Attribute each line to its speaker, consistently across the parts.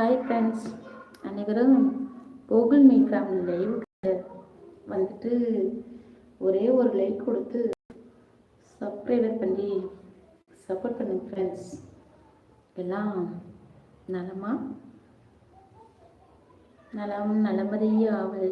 Speaker 1: hi friends அனைவரும் Gokul me family live வந்துட்டு ஒரே ஒரு லைக் கொடுத்து சப்ஸ்கிரைபர் பண்ணி சப்போர்ட் பண்ணுங்க ஃப்ரெண்ட்ஸ் எல்லாம் நலமா நலம் நலமதியாவல்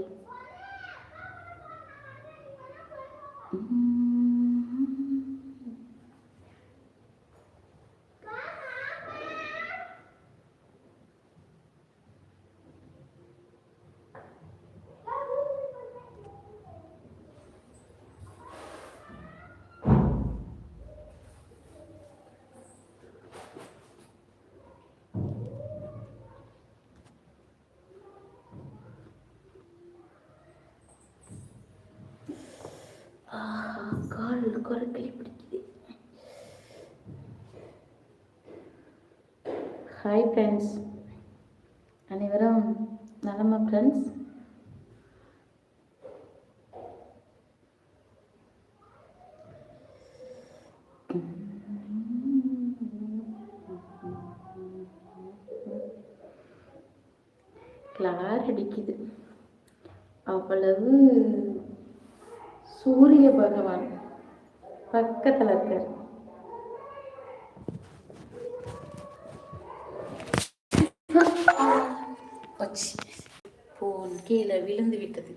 Speaker 1: ஹாய் ஃப்ரெண்ட்ஸ் அனைவரும் நலமா ஃப்ரெண்ட்ஸ் கிளார் அடிக்குது அவ்வளவு சூரிய பகவான் பக்கத்தில் இருக்கார் போச்சு போன் கீழே விழுந்து விட்டது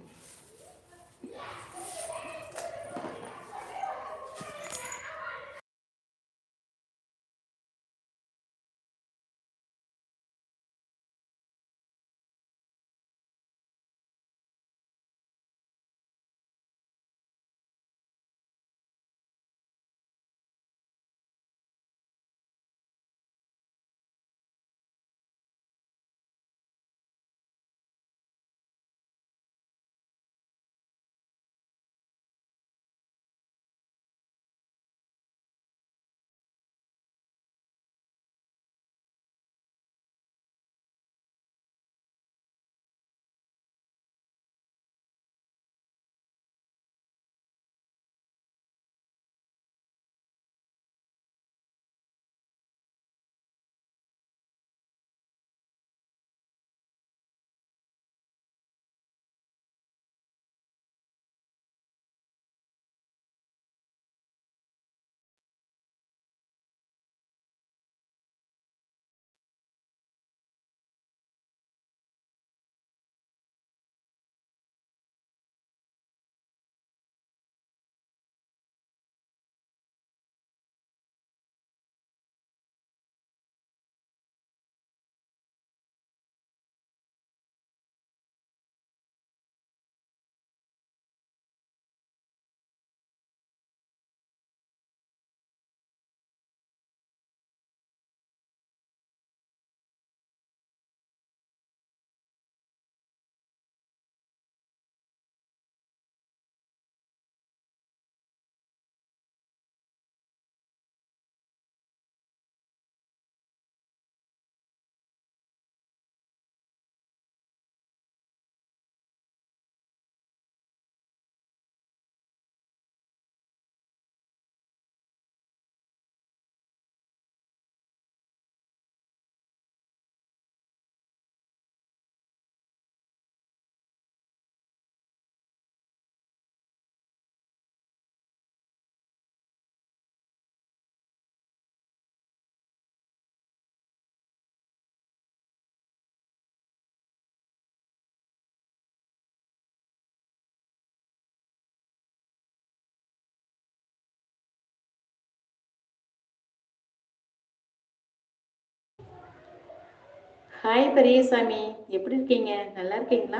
Speaker 1: ஹாய் பெரியசாமி எப்படி இருக்கீங்க நல்லா இருக்கீங்களா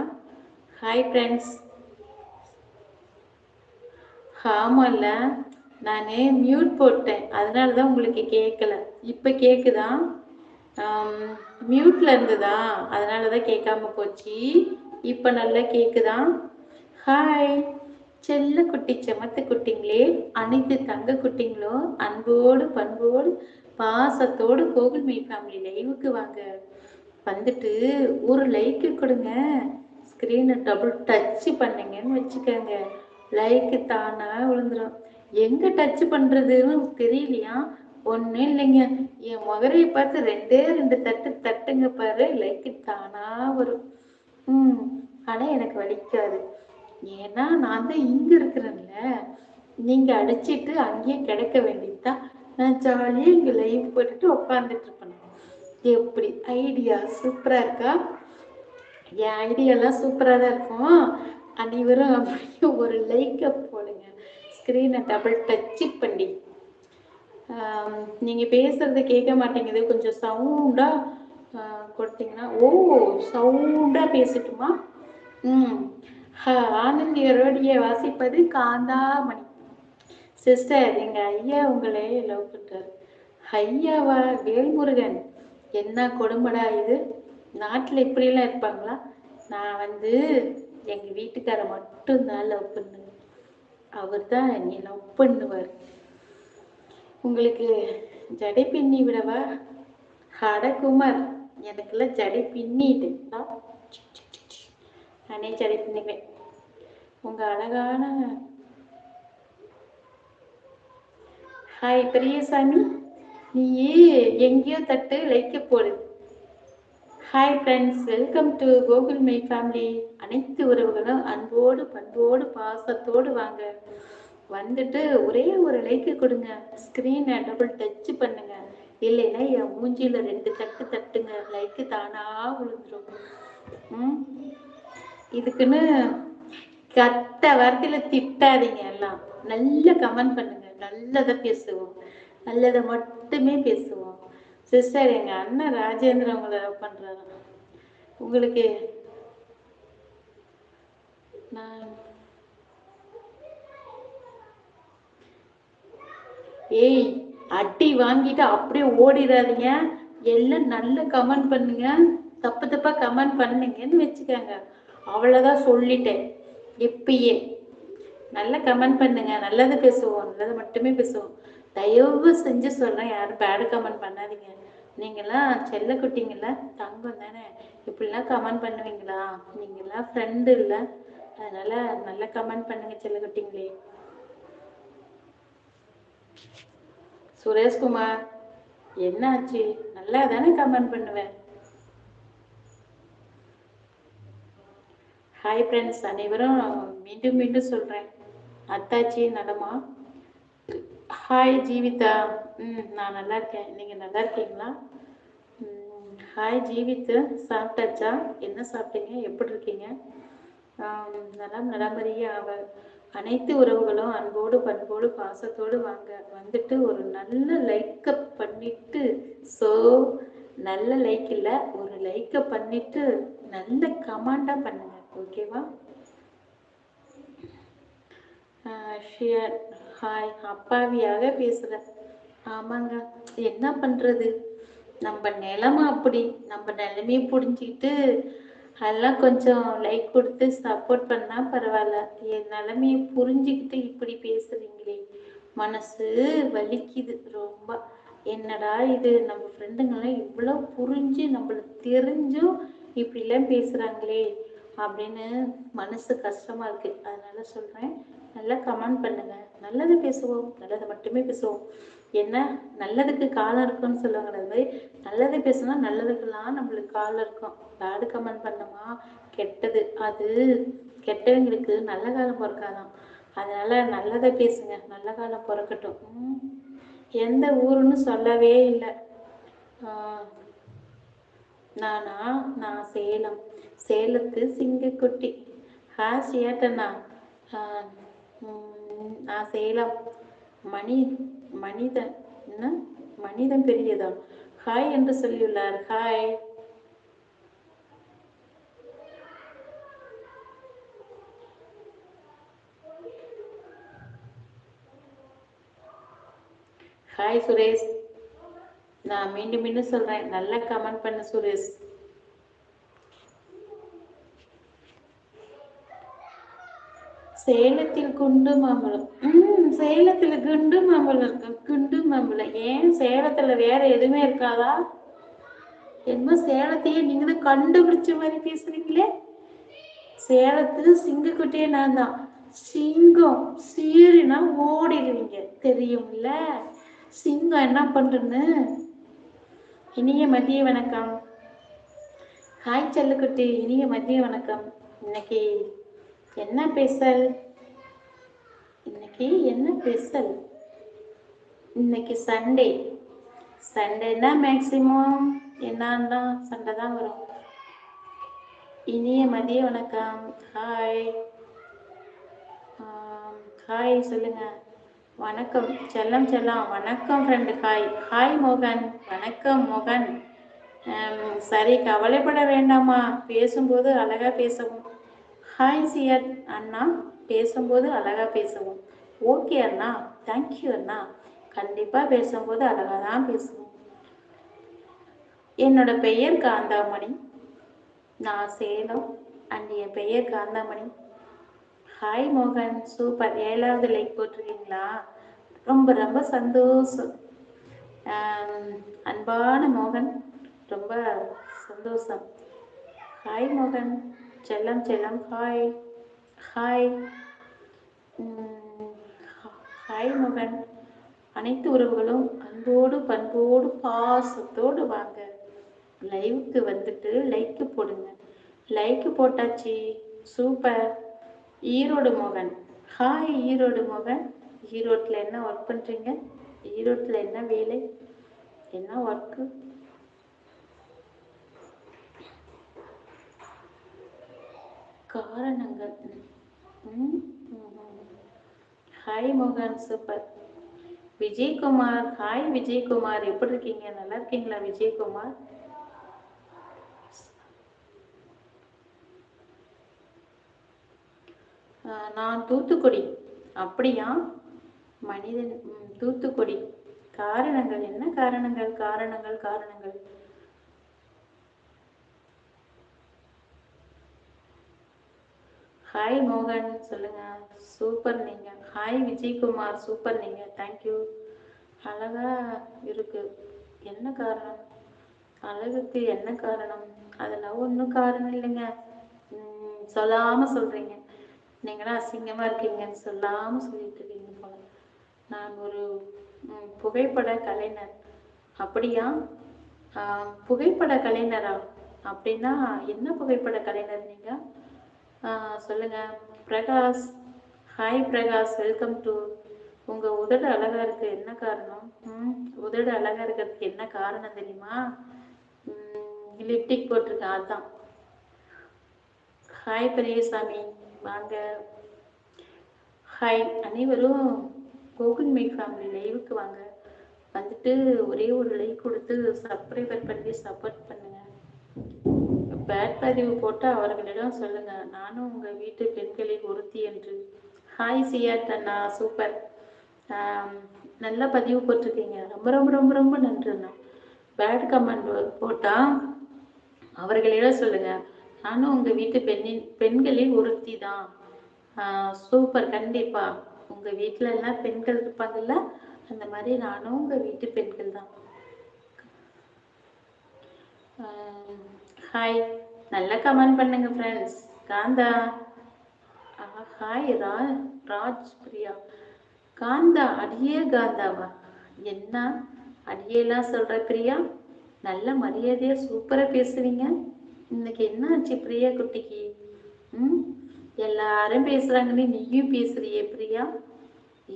Speaker 1: ஹாய் ஃப்ரெண்ட்ஸ் ஆமாம்ல நான் மியூட் போட்டேன் அதனால தான் உங்களுக்கு கேட்கல இப்போ கேட்குதா மியூட்டில் இருந்ததா அதனால தான் கேட்காம போச்சு இப்போ நல்லா கேட்குதா ஹாய் செல்ல குட்டி செமத்த குட்டிங்களே அனைத்து தங்க குட்டிங்களும் அன்போடு பண்போடு பாசத்தோடு கோகுல் மீ ஃபேமிலி லைவுக்கு வாங்க வந்துட்டு ஒரு லைக்கு கொடுங்க ஸ்க்ரீனை டபுள் டச்சு பண்ணுங்கன்னு வச்சுக்கோங்க லைக்கு தானா விழுந்துடும் எங்கே டச் பண்ணுறதுன்னு தெரியலையா ஒன்றும் இல்லைங்க என் முகரையை பார்த்து ரெண்டே ரெண்டு தட்டு தட்டுங்க பாரு லைக்கு தானா வரும் ம் ஆனால் எனக்கு வலிக்காது ஏன்னா நான் தான் இங்கே இருக்கிறேன்ல நீங்கள் அடிச்சிட்டு அங்கேயே கிடைக்க வேண்டியதுதான் நான் ஜாலியாக இங்கே லைவ் போட்டுட்டு உட்காந்துட்டு இருப்பேன் எப்படி ஐடியா சூப்பராக இருக்கா என் ஐடியாலாம் சூப்பராக தான் இருக்கும் அனைவரும் அப்படியே ஒரு லைக்கை போடுங்க ஸ்க்ரீனை டபுள் டச்சு பண்ணி நீங்கள் பேசுகிறத கேட்க மாட்டேங்குது கொஞ்சம் சவுண்டாக கொடுத்தீங்கன்னா ஓ சவுண்டாக பேசட்டுமா ம் ஆனந்தியரோடைய வாசிப்பது காந்தாமணி சிஸ்டர் எங்கள் ஐயா உங்களே லவ் பண்ணுறாரு ஐயாவா வேல்முருகன் என்ன கொடும்படா இது நாட்டில் இப்படிலாம் இருப்பாங்களா நான் வந்து எங்கள் வீட்டுக்கார மட்டும்தான் லவ் பண்ணுவேன் அவர் தான் என்னை லவ் பண்ணுவார் உங்களுக்கு ஜடை பின்னி விடவா ஹடகுமார் எனக்கெல்லாம் ஜடை பின்னிட்டு நானே ஜடை பின்னுவேன் உங்கள் அழகான ஹாய் பெரியசாமி நீ எங்கேயோ தட்டு லைக்க போடு hi friends welcome to Gokul my family அனைத்து உறவுகளும் அன்போடு பண்போடு பாசத்தோடு வாங்க வந்துட்டு ஒரே ஒரு லைக்கு கொடுங்க ஸ்க்ரீனை டபுள் டச் பண்ணுங்க இல்லைன்னா என் மூஞ்சியில் ரெண்டு தட்டு தட்டுங்க லைக்கு தானாக விழுந்துடும் இதுக்குன்னு கத்த வார்த்தையில் திட்டாதீங்க எல்லாம் நல்லா கமெண்ட் பண்ணுங்க நல்லதை பேசுவோம் நல்லதை மட்டுமே பேசுவோம் சிஸ்டர் எங்க அண்ணன் ராஜேந்திர உங்களை லவ் பண்றாரு உங்களுக்கு நான் ஏய் அட்டி வாங்கிட்டு அப்படியே ஓடிடாதீங்க எல்லாம் நல்ல கமெண்ட் பண்ணுங்க தப்பு தப்பா கமெண்ட் பண்ணுங்கன்னு வச்சுக்கோங்க அவ்வளவுதான் சொல்லிட்டேன் எப்பயே நல்ல கமெண்ட் பண்ணுங்க நல்லது பேசுவோம் நல்லது மட்டுமே பேசுவோம் தயவு செஞ்சு சொல்றேன் யாரும் பேடு கமெண்ட் பண்ணாதீங்க நீங்களாம் செல்ல குட்டிங்கள தங்கம் தானே இப்படிலாம் கமெண்ட் பண்ணுவீங்களா நீங்களாம் ஃப்ரெண்டு இல்லை அதனால நல்லா கமெண்ட் பண்ணுங்க செல்ல குட்டிங்களே சுரேஷ்குமார் என்ன ஆச்சு நல்லா தானே கமெண்ட் பண்ணுவேன் ஹாய் ஃப்ரெண்ட்ஸ் அனைவரும் மீண்டும் மீண்டும் சொல்றேன் அத்தாச்சி நலமா ஹாய் ஜீவிதா ம் நான் நல்லா இருக்கேன் நீங்கள் நல்லா இருக்கீங்களா ஹாய் ஜீவிதா சாப்பிட்டாச்சா என்ன சாப்பிட்டீங்க எப்படி இருக்கீங்க நலம் நலமறிய அவள் அனைத்து உறவுகளும் அன்போடு பண்போடு பாசத்தோடு வாங்க வந்துட்டு ஒரு நல்ல லைக்கை பண்ணிட்டு ஸோ நல்ல லைக் இல்லை ஒரு லைக்கை பண்ணிட்டு நல்ல கமாண்டாக பண்ணுங்க ஓகேவா ஷியர் ஹாய் அப்பாவியாக பேசுற ஆமாங்க என்ன பண்றது நம்ம நிலமை அப்படி நம்ம நிலைமையை புரிஞ்சுக்கிட்டு எல்லாம் கொஞ்சம் லைக் கொடுத்து சப்போர்ட் பண்ணா பரவாயில்ல என் நிலைமையை புரிஞ்சுக்கிட்டு இப்படி பேசுறீங்களே மனசு வலிக்குது ரொம்ப என்னடா இது நம்ம ஃப்ரெண்டுங்கெல்லாம் இவ்வளோ புரிஞ்சு நம்மளுக்கு தெரிஞ்சும் இப்படிலாம் பேசுகிறாங்களே அப்படின்னு மனசு கஷ்டமாக இருக்குது அதனால சொல்கிறேன் நல்லா கமெண்ட் பண்ணுங்கள் நல்லது பேசுவோம் நல்லது மட்டுமே பேசுவோம் என்ன நல்லதுக்கு காலம் இருக்கும்னு சொல்லுவாங்க அது மாதிரி நல்லது பேசுனா நல்லதுக்கெல்லாம் நம்மளுக்கு காலம் இருக்கும் பேடு கமெண்ட் பண்ணோமா கெட்டது அது கெட்டவங்களுக்கு நல்ல காலம் பிறக்காதான் அதனால நல்லதை பேசுங்க நல்ல காலம் பிறக்கட்டும் எந்த ஊருன்னு சொல்லவே இல்லை நானா நான் சேலம் சேலத்து சிங்கக்குட்டி ஹாய் சியாட்டண்ணா நான் சேலம் மணி மனிதன் என்ன மனிதன் பெரியதா ஹாய் என்று சொல்லியுள்ளார் ஹாய் ஹாய் சுரேஷ் நான் மீண்டும் மீண்டும் சொல்றேன் நல்லா கமெண்ட் பண்ண சுரேஷ் சேலத்தில் குண்டு மாம்பழம் உம் சேலத்துல குண்டு மாம்பழம் இருக்கு குண்டு மாம்பழம் ஏன் சேலத்துல வேற எதுவுமே இருக்காதா என்ன சேலத்தையே நீங்க தான் கண்டுபிடிச்ச மாதிரி பேசுறீங்களே சேலத்து சிங்கக்குட்டியே நான் தான் சிங்கம் சீறினா ஓடிடுவீங்க தெரியும்ல சிங்கம் என்ன பண்றேன்னு இனிய மதிய வணக்கம் ஹாய் செல்லுக்குட்டி இனிய மதிய வணக்கம் இன்னைக்கு என்ன பேசல் இன்னைக்கு என்ன பேசல் இன்னைக்கு சண்டே சண்டேனா மேக்சிமம் என்னன்னா சண்டை தான் வரும் இனிய மதிய வணக்கம் ஹாய் ஹாய் சொல்லுங்க வணக்கம் செல்லம் செல்லம் வணக்கம் ஃப்ரெண்டு ஹாய் ஹாய் மோகன் வணக்கம் மோகன் சரி கவலைப்பட வேண்டாமா பேசும்போது அழகா பேசவும் ஹாய் சியத் அண்ணா பேசும்போது அழகாக பேசுவோம் ஓகே அண்ணா தேங்க்யூ அண்ணா கண்டிப்பாக பேசும்போது அழகாக தான் பேசுவோம் என்னோட பெயர் காந்தாமணி நான் சேலம் அண்ட் என் பெயர் காந்தாமணி ஹாய் மோகன் சூப்பர் ஏழாவது லைக் போட்டிருக்கீங்களா ரொம்ப ரொம்ப சந்தோஷம் அன்பான மோகன் ரொம்ப சந்தோஷம் ஹாய் மோகன் செல்லம் செல்லம் ஹாய் ஹாய் ஹாய் மகன் அனைத்து உறவுகளும் அன்போடு பண்போடு பாசத்தோடு வாங்க லைவுக்கு வந்துட்டு லைக்கு போடுங்க லைக்கு போட்டாச்சு சூப்பர் ஈரோடு மோகன் ஹாய் ஈரோடு மோகன் ஈரோட்டில் என்ன ஒர்க் பண்ணுறீங்க ஈரோட்டில் என்ன வேலை என்ன ஒர்க்கு காரணங்கள் ஹாய் மோகன் சூப்பர் விஜயகுமார் ஹாய் விஜயகுமார் எப்படி இருக்கீங்க நல்லா இருக்கீங்களா விஜயகுமார் நான் தூத்துக்குடி அப்படியா மனிதன் தூத்துக்குடி காரணங்கள் என்ன காரணங்கள் காரணங்கள் காரணங்கள் ஹாய் மோகன் சொல்லுங்க சூப்பர் நீங்க ஹாய் விஜய்குமார் சூப்பர் நீங்க தேங்க்யூ அழகா இருக்கு என்ன காரணம் அழகுக்கு என்ன காரணம் அதெல்லாம் ஒன்றும் காரணம் இல்லைங்க சொல்லாம சொல்றீங்க நீங்களாம் அசிங்கமா இருக்கீங்கன்னு சொல்லாம சொல்லிட்டு இருக்கீங்க போல நான் ஒரு புகைப்பட கலைஞர் அப்படியா புகைப்பட கலைஞரா அப்படின்னா என்ன புகைப்பட கலைஞர் நீங்கள் சொல்லுங்க Prakash hi Prakash welcome to உங்க உதடு அழகா இருக்க என்ன காரணம் உதடு அழகா இருக்கிறதுக்கு என்ன காரணம் தெரியுமா லிப்டிக் போட்டிருக்கேன் அதான் ஹாய் பெரியசாமி வாங்க ஹாய் அனைவரும் கோகுல் மீட் ஃபேமிலி லைவுக்கு வாங்க வந்துட்டு ஒரே ஒரு லைக் கொடுத்து சப்ஸ்கிரைபர் பண்ணி சப்போர்ட் பண்ணி பதிவு போட்டு அவர்களிடம் சொல்லுங்க நானும் உங்க வீட்டு பெண்களில் ஒருத்தி என்று ஹாய் சியாட் அண்ணா சூப்பர் நல்லா பதிவு போட்டிருக்கீங்க ரொம்ப ரொம்ப ரொம்ப ரொம்ப நன்றிண்ணா பேட் கமெண்ட் போட்டா அவர்களிடம் சொல்லுங்க நானும் உங்க வீட்டு பெண்ணின் பெண்களில் ஒருத்தி தான் சூப்பர் கண்டிப்பா உங்க வீட்டுல எல்லாம் பெண்கள் இருப்பாங்கல்ல அந்த மாதிரி நானும் உங்க வீட்டு பெண்கள் தான் ஹாய் நல்லா கமெண்ட் பண்ணுங்க ஃப்ரெண்ட்ஸ் காந்தா ஆ ஹாய் ரா ராஜ் பிரியா காந்தா அடியே காந்தாவா என்ன அடியெல்லாம் சொல்ற பிரியா நல்ல மரியாதையா சூப்பரா பேசுவீங்க இன்னைக்கு என்ன ஆச்சு பிரியா குட்டிக்கு ம் எல்லாரும் பேசுறாங்கன்னு நீயும் பேசுறியே பிரியா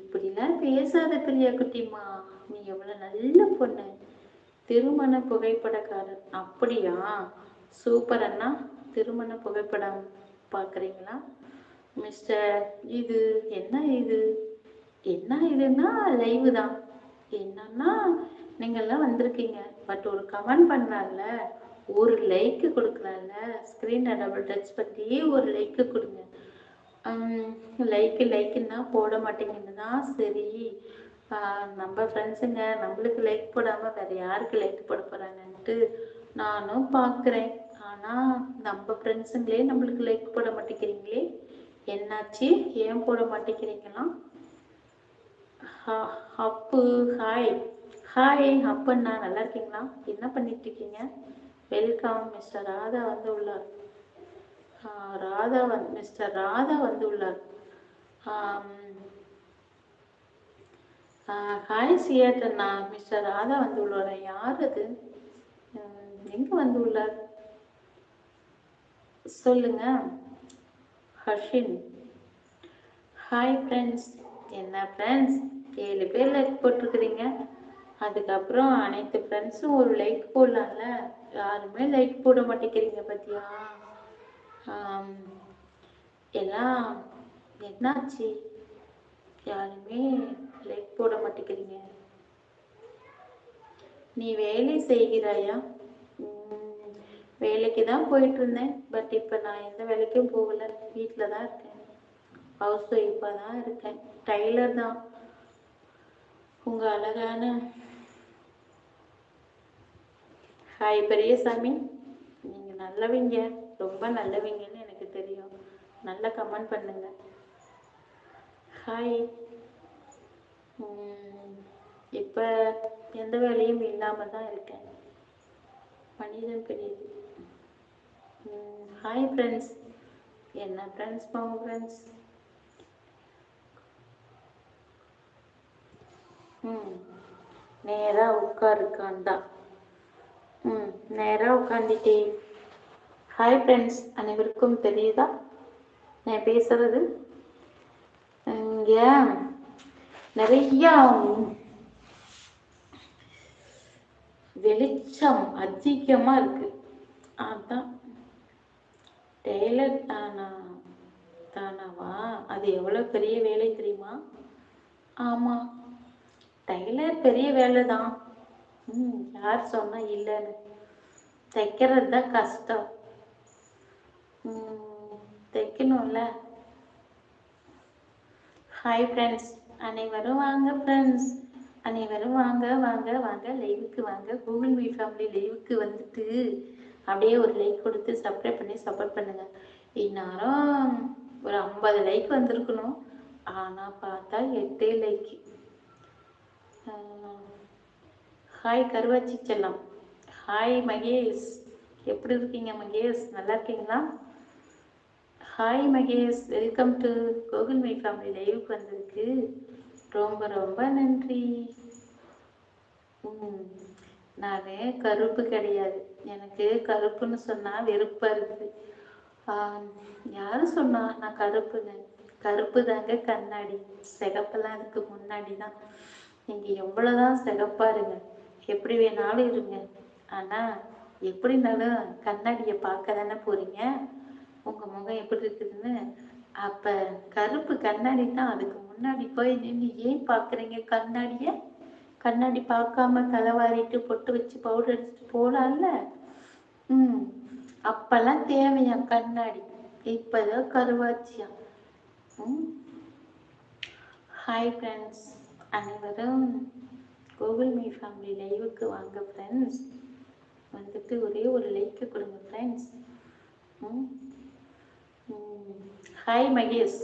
Speaker 1: இப்படிலாம் பேசாத பிரியா குட்டிம்மா நீ எவ்வளவு நல்ல பொண்ணு திருமண புகைப்படக்காரர் அப்படியா சூப்பர் அண்ணா திருமண புகைப்படம் பார்க்குறீங்களா மிஸ்டர் இது என்ன இது என்ன இதுன்னா லைவு தான் என்னன்னா நீங்கள்லாம் வந்திருக்கீங்க பட் ஒரு கமெண்ட் பண்ணலாம்ல ஒரு லைக்கு கொடுக்கலாம்ல ஸ்க்ரீனை டபுள் டச் பண்ணி ஒரு லைக்கு கொடுங்க லைக்கு லைக்குன்னா போட மாட்டேங்குதுன்னா சரி நம்ம ஃப்ரெண்ட்ஸுங்க நம்மளுக்கு லைக் போடாமல் வேறு யாருக்கு லைக் போட போகிறாங்கன்ட்டு நானும் பார்க்குறேன் ஆனா நம்ம ஃப்ரெண்ட்ஸுங்களே நம்மளுக்கு லைக் போட மாட்டேங்கிறீங்களே என்னாச்சு ஏன் போட மாட்டேங்கிறீங்களாம் அப்பு ஹாய் ஹாய் அப்பண்ணா நல்லா இருக்கீங்களா என்ன பண்ணிட்டு இருக்கீங்க வெல்கம் மிஸ்டர் ராதா வந்து உள்ளார் ராதா வந்து மிஸ்டர் ராதா வந்து உள்ளார் ஹாய் அண்ணா மிஸ்டர் ராதா வந்து உள்ளார் யார் அது எங்கே வந்து உள்ளார் சொல்லுங்க ஹர்ஷின் ஹாய் ஃப்ரெண்ட்ஸ் என்ன ஃப்ரெண்ட்ஸ் ஏழு பேர் லைக் போட்டிருக்கிறீங்க அதுக்கப்புறம் அனைத்து ஃப்ரெண்ட்ஸும் ஒரு லைக் போடலாம்ல யாருமே லைக் போட மாட்டேங்கிறீங்க பார்த்தியா எல்லாம் என்னாச்சு யாருமே லைக் போட மாட்டேங்கிறீங்க நீ வேலை செய்கிறாயா வேலைக்கு தான் போயிட்டு இருந்தேன் பட் இப்போ நான் எந்த வேலைக்கும் போகல வீட்டில் தான் இருக்கேன் ஹவுஸ் ஒய்ஃபாக தான் இருக்கேன் டைலர் தான் உங்கள் அழகான ஹாய் பெரியசாமி நீங்கள் நல்லவிங்க ரொம்ப நல்லவிங்கன்னு எனக்கு தெரியும் நல்லா கமெண்ட் பண்ணுங்க ஹாய் இப்போ எந்த வேலையும் இல்லாமல் தான் இருக்கேன் மனிதன் பெரியது ஹாய் ஃப்ரெண்ட்ஸ் என்ன ஃப்ரெண்ட்ஸ் போங்க ஃப்ரெண்ட்ஸ் ம் நேராக உட்காருக்காண்டா ம் நேராக உட்காந்துட்டே ஹாய் ஃப்ரெண்ட்ஸ் அனைவருக்கும் தெரியுதா நான் பேசுறது இங்கே நிறையா வெளிச்சம் அதிகமாக இருக்கு அதான் டெய்லர் தானா தானாவா அது எவ்வளோ பெரிய வேலை தெரியுமா ஆமாம் டெய்லர் பெரிய வேலை தான் ம் யார் சொன்னா இல்லைன்னு தைக்கிறது தான் கஷ்டம் தைக்கணும்ல ஹாய் ஃப்ரெண்ட்ஸ் அனைவரும் வாங்க ஃப்ரெண்ட்ஸ் அனைவரும் வாங்க வாங்க வாங்க லைவுக்கு வாங்க கூகுள் மீட் ஃபேமிலி லைவுக்கு வந்துட்டு அப்படியே ஒரு லைக் கொடுத்து சப்ஸ்கிரைப் பண்ணி சப்போர்ட் பண்ணுங்கள் இந்நேரம் ஒரு ஐம்பது லைக் வந்திருக்கணும் ஆனால் பார்த்தா எட்டே லைக் ஹாய் கருவாச்சி செல்லம் ஹாய் மகேஷ் எப்படி இருக்கீங்க மகேஷ் நல்லா இருக்கீங்களா hi Mahesh welcome to Gokul my family லைவுக்கு வந்திருக்கு ரொம்ப ரொம்ப நன்றி ம் நான் கருப்பு கிடையாது எனக்கு கருப்புன்னு சொன்னால் வெறுப்பாக இருக்குது யார் சொன்னா நான் கருப்புங்க கருப்பு தாங்க கண்ணாடி சிகப்பெல்லாம் இதுக்கு முன்னாடி தான் நீங்கள் தான் சிகப்பாக இருங்க எப்படி வேணாலும் இருங்க ஆனால் எப்படி இருந்தாலும் கண்ணாடியை பார்க்க தானே போகிறீங்க உங்கள் முகம் எப்படி இருக்குதுன்னு அப்போ கருப்பு கண்ணாடி தான் அதுக்கு முன்னாடி போய் நின்று ஏன் பார்க்குறீங்க கண்ணாடியை கண்ணாடி பார்க்காம தலைவாரிட்டு பொட்டு வச்சு பவுடர் அடிச்சுட்டு போலாம்ல ம் அப்பெல்லாம் தேவையா கண்ணாடி இப்பதான் கருவாச்சியா ம் ஹாய் ஃப்ரெண்ட்ஸ் அனைவரும் கூகுள் மீ ஃபேமிலி லைவுக்கு வாங்க ஃப்ரெண்ட்ஸ் வந்துட்டு ஒரே ஒரு லைக்கு கொடுங்க ஃப்ரெண்ட்ஸ் ம் ஹாய் மகேஷ்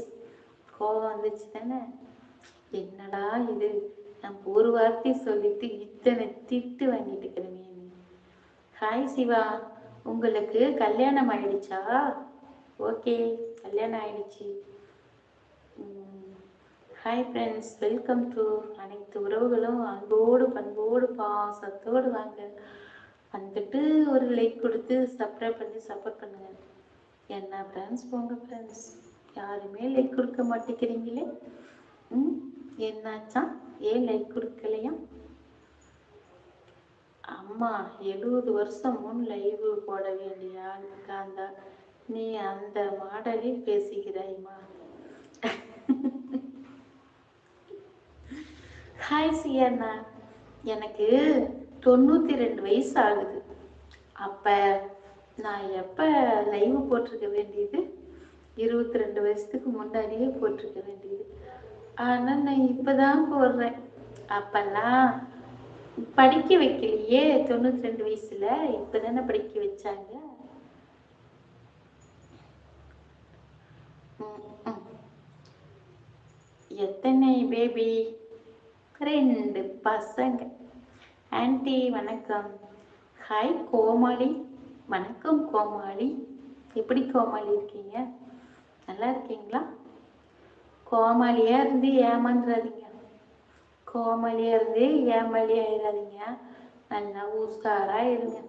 Speaker 1: கோவம் வந்துச்சு தானே என்னடா இது நான் ஒரு வார்த்தை சொல்லிட்டு இத்தனை திட்டு வாங்கிட்டு இருக்கிறேன் ஹாய் சிவா உங்களுக்கு கல்யாணம் ஆயிடுச்சா ஓகே கல்யாணம் ஆயிடுச்சு ஹாய் ஃப்ரெண்ட்ஸ் வெல்கம் டு அனைத்து உறவுகளும் அன்போடு பண்போடு பாசத்தோடு வாங்க வந்துட்டு ஒரு லைக் கொடுத்து சப்ஸ்கிரைப் பண்ணி சப்போர்ட் பண்ணுங்க என்ன ஃப்ரெண்ட்ஸ் போங்க ஃப்ரெண்ட்ஸ் யாருமே லைக் கொடுக்க மாட்டேங்கிறீங்களே ம் என்னாச்சா ஏன் லைக் கொடுக்கலையா அம்மா எழுபது வருஷம் முன் லைவ் போட வேண்டிய காந்தா நீ அந்த மாடலில் பேசுகிறாய்மா ஹாய் சியண்ணா எனக்கு தொண்ணூத்தி ரெண்டு வயசு ஆகுது அப்ப நான் எப்ப லைவ் போட்டிருக்க வேண்டியது இருபத்தி ரெண்டு வயசுக்கு முன்னாடியே போட்டிருக்க வேண்டியது ஆனா நான் இப்பதான் போடுறேன் அப்பெல்லாம் படிக்க வைக்கலையே தொண்ணூத்தி ரெண்டு வயசுல இப்பதானே படிக்க வச்சாங்க எத்தனை பேபி ரெண்டு பசங்க ஆண்டி வணக்கம் ஹாய் கோமாளி வணக்கம் கோமாளி எப்படி கோமாளி இருக்கீங்க நல்லா இருக்கீங்களா கோமாளியா இருந்து ஏமாந்துடாதீங்க கோமாளியா இருந்து ஏமாளி ஆயிடாதீங்க நல்லா உஷாரா இருங்க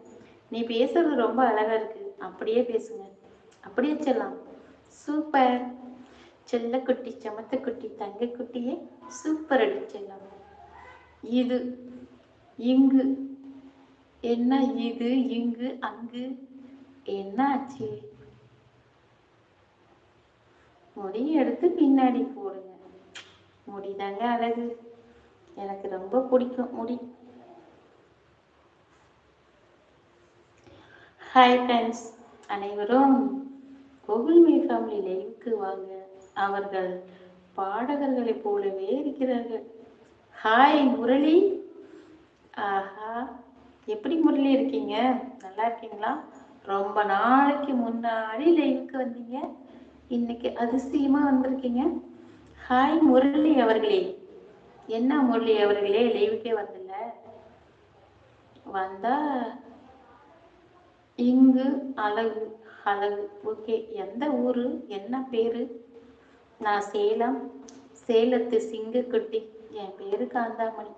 Speaker 1: நீ பேசுறது ரொம்ப அழகா இருக்கு அப்படியே பேசுங்க அப்படியே சொல்லலாம் சூப்பர் செல்ல குட்டி சமத்த குட்டி தங்க குட்டியே சூப்பர் அடிச்சிடலாம் இது இங்கு என்ன இது இங்கு அங்கு என்ன ஆச்சு முடி எடுத்து பின்னாடி போடுங்க முடிதாங்க அழகு எனக்கு ரொம்ப பிடிக்கும் முடி ஹாய் ஃப்ரெண்ட்ஸ் அனைவரும் கோகுல்மே ஃபேமிலி லைவுக்கு வாங்க அவர்கள் பாடகர்களை போலவே இருக்கிறார்கள் ஹாய் முரளி ஆஹா எப்படி முரளி இருக்கீங்க நல்லா இருக்கீங்களா ரொம்ப நாளைக்கு முன்னாடி லைவுக்கு வந்தீங்க இன்னைக்கு அதிசயமா வந்திருக்கீங்க ஹாய் முரளி அவர்களே என்ன முரளி அவர்களே லைவுக்கே வந்தில்ல வந்தா இங்கு அழகு அழகு ஓகே எந்த ஊரு என்ன பேரு நான் சேலம் சேலத்து சிங்கக்குட்டி என் பேரு காந்தாமணி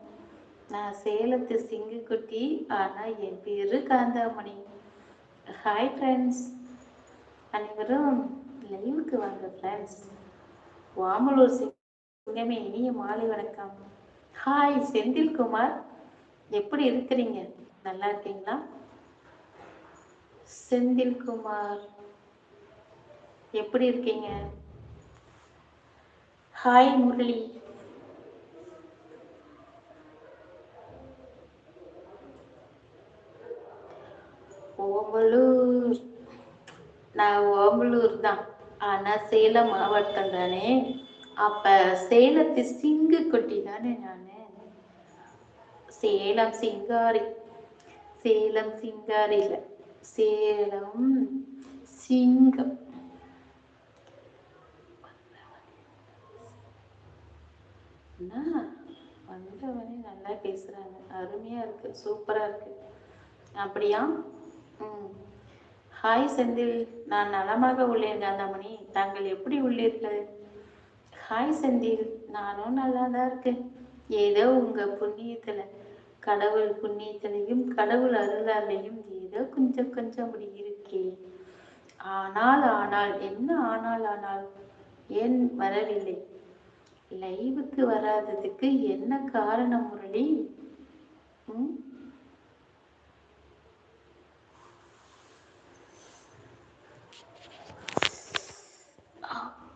Speaker 1: நான் சேலத்து குட்டி ஆனா என் பேரு காந்தாமணி ஹாய் ஃப்ரெண்ட்ஸ் அனைவரும் லைவுக்கு வாங்க ஃப்ரெண்ட்ஸ் வாமலூர் சிங்கமே இனிய மாலை வணக்கம் ஹாய் செந்தில்குமார் எப்படி இருக்கிறீங்க நல்லா இருக்கீங்களா செந்தில்குமார் எப்படி இருக்கீங்க ஹாய் முரளி ஓமலூர் நான் ஓமலூர் தான் ஆனால் சேலம் மாவட்டம் தானே அப்போ சேலத்து சிங்கு குட்டி தானே நான் சேலம் சிங்காரி சேலம் சிங்காரியில் சேலம் சிங்கம் வந்தவனே நல்லா பேசுறாங்க அருமையா இருக்கு சூப்பரா இருக்கு அப்படியா ஹாய் செந்தில் நான் நலமாக உள்ளேன் காந்தாமணி தாங்கள் எப்படி உள்ளீர்கள் ஹாய் செந்தில் நானும் நல்லா தான் இருக்கேன் ஏதோ உங்க புண்ணியத்துல கடவுள் புண்ணியத்திலையும் கடவுள் அருளாலையும் ஏதோ கொஞ்சம் கொஞ்சம் அப்படி இருக்கே ஆனால் ஆனால் என்ன ஆனால் ஆனால் ஏன் வரவில்லை லைவுக்கு வராததுக்கு என்ன காரணம் முரளி ம்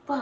Speaker 1: அப்பா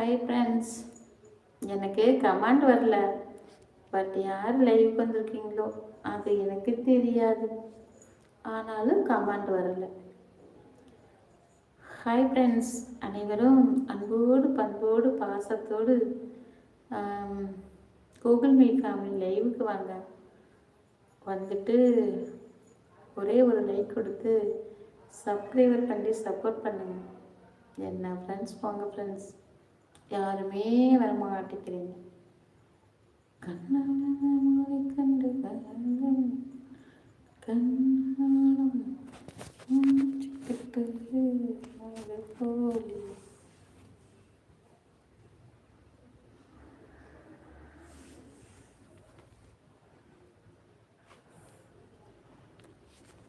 Speaker 1: ஹாய் ஃப்ரெண்ட்ஸ் எனக்கு கமாண்ட் வரல பட் யார் லைவ் வந்திருக்கீங்களோ அது எனக்கு தெரியாது ஆனாலும் கமாண்ட் வரல ஹாய் ஃப்ரெண்ட்ஸ் அனைவரும் அன்போடு பண்போடு பாசத்தோடு கூகுள் மீட் ஃபேமிலி லைவுக்கு வாங்க வந்துட்டு ஒரே ஒரு லைக் கொடுத்து சப்ஸ்கிரைபர் பண்ணி சப்போர்ட் பண்ணுங்கள் என்ன ஃப்ரெண்ட்ஸ் போங்க ஃப்ரெண்ட்ஸ் யாருமே வரமாட்டேங்கிறீங்க கண்ணாடி கண்டு கலங்கும் கண்ணாடம் போலி